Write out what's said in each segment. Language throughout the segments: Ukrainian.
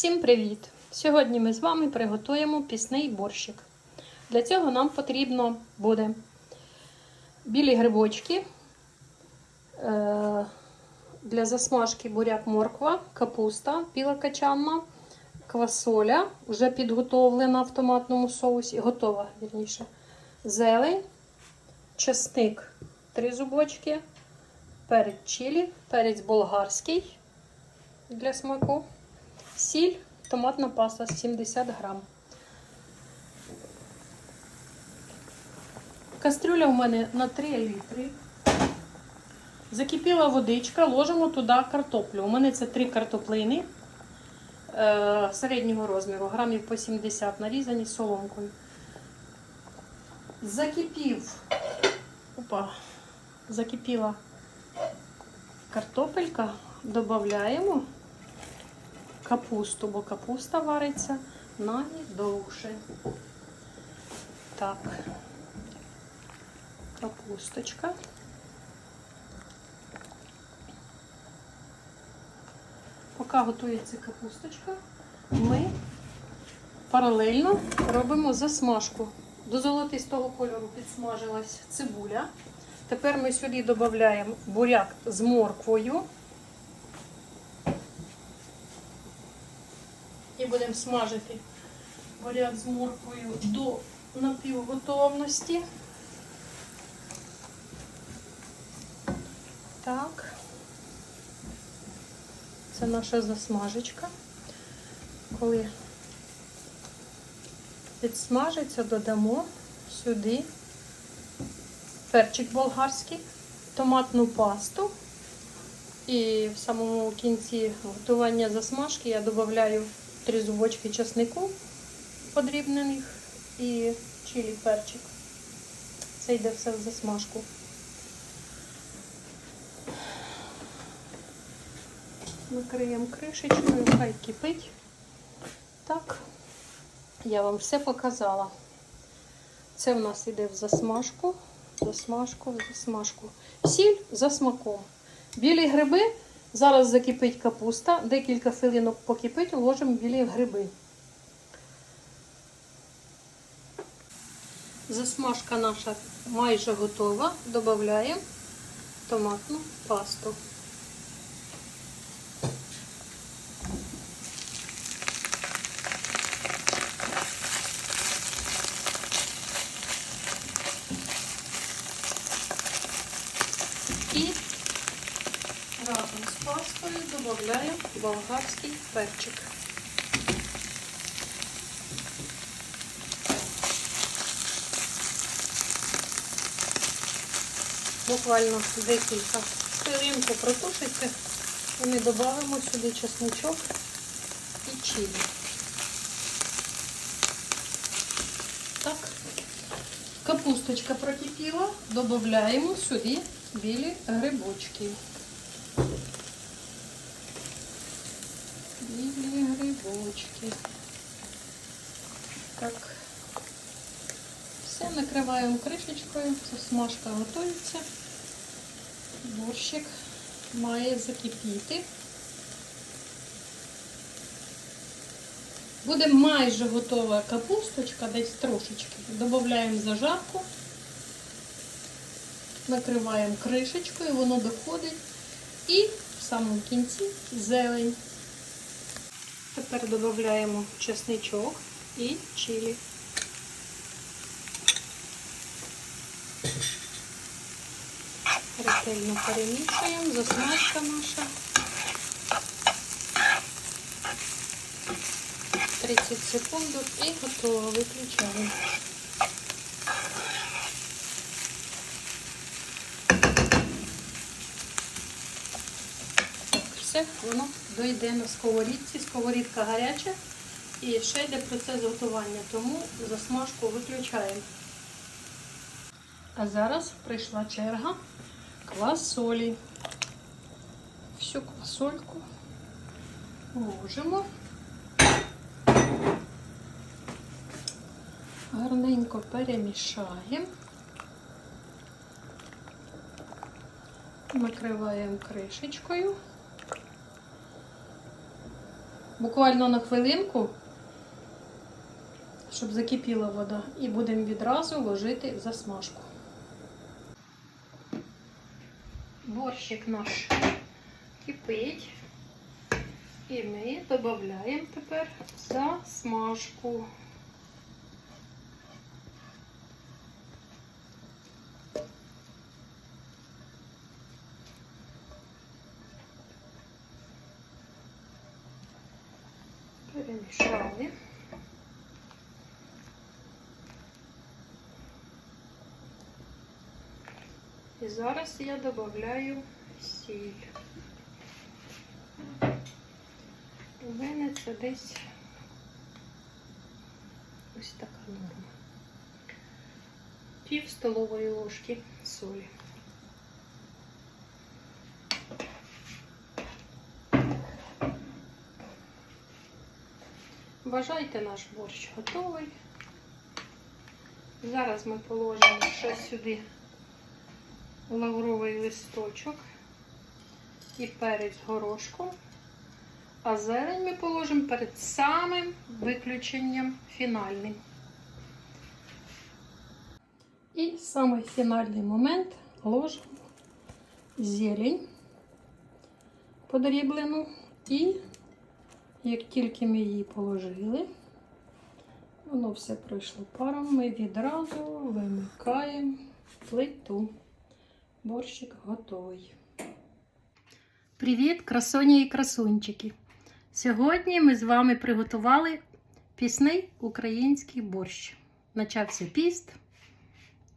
Всім привіт! Сьогодні ми з вами приготуємо пісний борщик. Для цього нам потрібно буде білі грибочки, е, для засмажки буряк морква, капуста біла качанна, квасоля, вже підготовлена в томатному соусі, готова, вірніше, зелень, чесник, три зубочки, перець чилі, перець болгарський для смаку. Сіль, томатна паста 70 грам. Кастрюля у мене на 3 літри. Закипіла водичка, ложимо туди картоплю. У мене це 3 картоплини е, середнього розміру, грамів по 70, нарізані соломкою. Закипів, опа, закипіла картопелька, додаємо капусту, бо капуста вариться найдовше. Так, капусточка. Поки готується капусточка, ми паралельно робимо засмажку. До золотистого кольору підсмажилась цибуля. Тепер ми сюди додаємо буряк з морквою. І будемо смажити буряк з морквою до напівготовності. Так. Це наша засмажечка. Коли підсмажиться, додамо сюди перчик болгарський, томатну пасту. І в самому кінці готування засмажки я додаю три зубочки чеснику подрібнених і чилі перчик. Це йде все в засмажку. Накриємо кришечкою, хай кипить. Так, я вам все показала. Це в нас йде в засмажку, засмажку, в засмажку. Сіль за смаком. Білі гриби. Зараз закипить капуста, декілька хвилинок покипить, ложимо білі гриби. Засмажка наша майже готова. Додаємо томатну пасту. І пастою додаємо болгарський перчик. Буквально декілька хвилин протушиться і ми додамо сюди чесночок і чилі. Так, капусточка прокипіла, додаємо сюди білі грибочки. Білі грибочки. Так. Все накриваємо кришечкою, смажка готується. Борщик має закипіти. Буде майже готова капусточка, десь трошечки. Додаємо зажарку, накриваємо кришечкою, воно доходить. І в самому кінці зелень. Тепер додаємо чесничок і чилі. Ретельно перемішуємо, засмажка наша. 30 секунд і готово. Виключаємо. Все, воно дойде на сковорідці. Сковорідка гаряча і ще йде процес готування, тому засмажку виключаємо. А зараз прийшла черга квасолі. Всю квасольку ложимо. Гарненько перемішаємо. Накриваємо кришечкою. Буквально на хвилинку, щоб закипіла вода, і будемо відразу ложити засмажку. Борщик наш кипить. І ми додаємо тепер засмажку. Перемішали. І зараз я додаю сіль. У мене це десь ось така норма. Пів столової ложки солі. Бажайте наш борщ готовий. Зараз ми положимо ще сюди лавровий листочок і перець горошком. А зелень ми положимо перед самим виключенням фінальним. І самий фінальний момент ложимо зелень подріблену. І як тільки ми її положили, воно все пройшло паром, ми відразу вимикаємо плиту. Борщик готовий. Привіт, красуні і красунчики! Сьогодні ми з вами приготували пісний український борщ. Начався піст,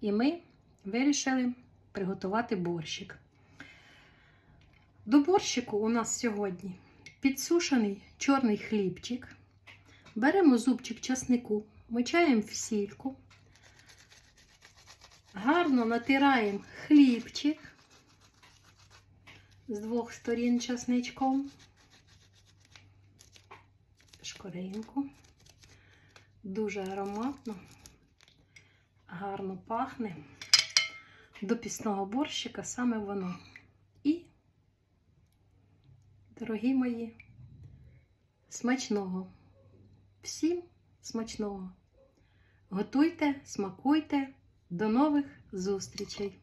і ми вирішили приготувати борщик. До борщику у нас сьогодні підсушений чорний хлібчик. Беремо зубчик часнику, мочаємо в сільку, гарно натираємо хлібчик з двох сторін часничком, шкоринку. Дуже ароматно, гарно пахне. До пісного борщика саме воно. Дорогі мої, смачного. Всім смачного. Готуйте, смакуйте. До нових зустрічей!